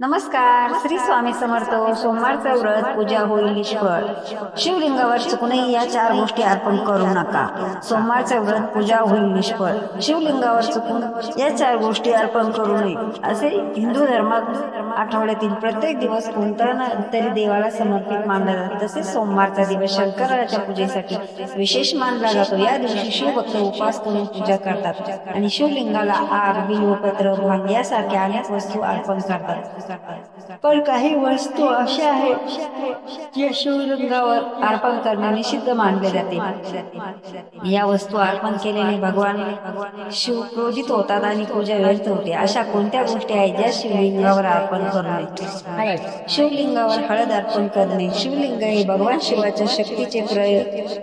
नमस्कार श्री स्वामी समर्थ. सोमवारचं व्रत पूजा होईल ईश्वर. शिवलिंगावर चुकूनही या चार गोष्टी अर्पण करू नका. सोमवारचं व्रत पूजा होईल ईश्वर. शिवलिंगावर चुकून या चार गोष्टी अर्पण करू नये. असे हिंदू धर्मात आठवड्यातील प्रत्येक दिवस कोणत्या ना तरी देवाला समर्पित मानला जातो. तसेच सोमवारचा दिवस शंकराच्या पूजेसाठी विशेष मानला जातो. या दिवशी शिवभक्त उपवास करून पूजा करतात आणि शिवलिंगाला आग बिल्वपत्र भांग यासारख्या अनेक वस्तू अर्पण करतात. करतात. पण काही वस्तू अशा आहेत जे शिवलिंगावर अर्पण करणे निषिद्ध मानले जाते. या वस्तू अर्पण केल्याने भगवान शिव क्रोधित होतात आणि पूजा व्यर्थ होते. अशा कोणत्या गोष्टी आहेत ज्या शिवलिंगावर अर्पण करणे शिवलिंगावर हळद अर्पण करणे. शिवलिंग हे भगवान शिवाच्या शक्तीचे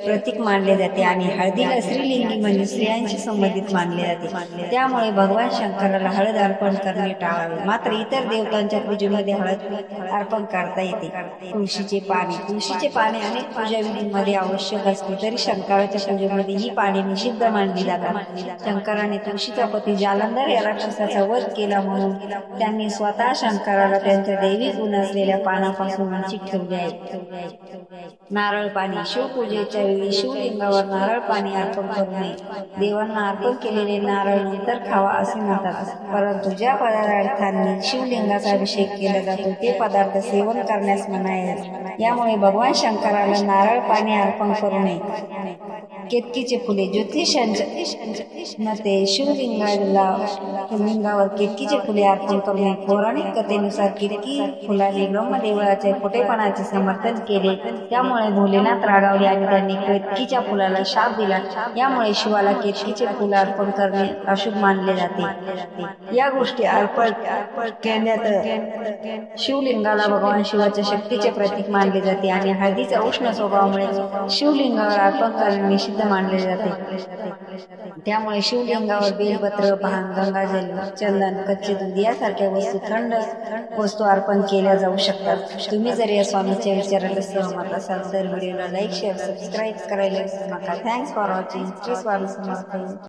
प्रतीक मानले जाते आणि हळदीला स्त्रीलिंगी म्हणजे स्त्रियांशी संबंधित मानले जाते. त्यामुळे भगवान शंकराला हळद अर्पण करणे टाळावे. मात्र इतर देवतांच्या पूजेमध्ये हळद अर्पण करता येते. तुळशीचे पाने. तुळशीचे पाने अनेक पूजाविधीमध्ये आवश्यक असते तरी शंकराच्या पूजेमध्ये ही पाने निषिद्ध मानली जातात. शंकराने तुळशीचा पती जालंधर या राक्षसाचा वध केला म्हणून त्यांनी स्वतः शंकराला त्यांच्या दैवी गुण असलेल्या पानापासून वंचित ठेवले आहे नारळ पाणी शिवपूजेच्या वेळी शिवलिंगावर नारळ पाणी अर्पण करू नये. देवांना अर्पण केलेले नारळ नंतर खावा असे म्हणतात. परंतु ज्या पदार्थांनी शिवलिंगाचा अभिषेक केला जातो. ते पदार्थ सेवन करण्यास मनाय यामुळे भगवान शंकराला नारळ पाणी अर्पण करू नये. केतकीचे फुले ज्योतिषांच्या मते शिवलिंगाला लिंगावर केतकीचे फुले अर्पण करू पौराणिक कथेनुसार केतकी फुलाने ब्रह्मदेवळाचे खोटेपणाचे समर्थन केले त्यामुळे भोलेनाथ रागावले आणि त्यांनी केतकीच्या फुलाला शाप दिला यामुळे शिवाला केतकीचे फुल अर्पण करणे अशुभ मानले जाते या गोष्टी अर्पण करण्यात शिवलिंगाला भगवान शिवाच्या शक्तीचे प्रतीक मानले जाते आणि हळदीच्या उष्ण स्वभावामुळे शिवलिंगावर अर्पण करणे निश्चित शुद्ध मानले जाते. त्यामुळे शिवलिंगावर बेलपत्र भांग गंगाजल चंदन कच्चे दूध यासारख्या वस्तू थंड वस्तू अर्पण केल्या जाऊ शकतात. तुम्ही जर या स्वामीच्या विचाराला सहमत असाल तर व्हिडिओला लाईक शेअर सबस्क्राईब करायला विसरू नका. Thanks for watching Shri Swami Samarth.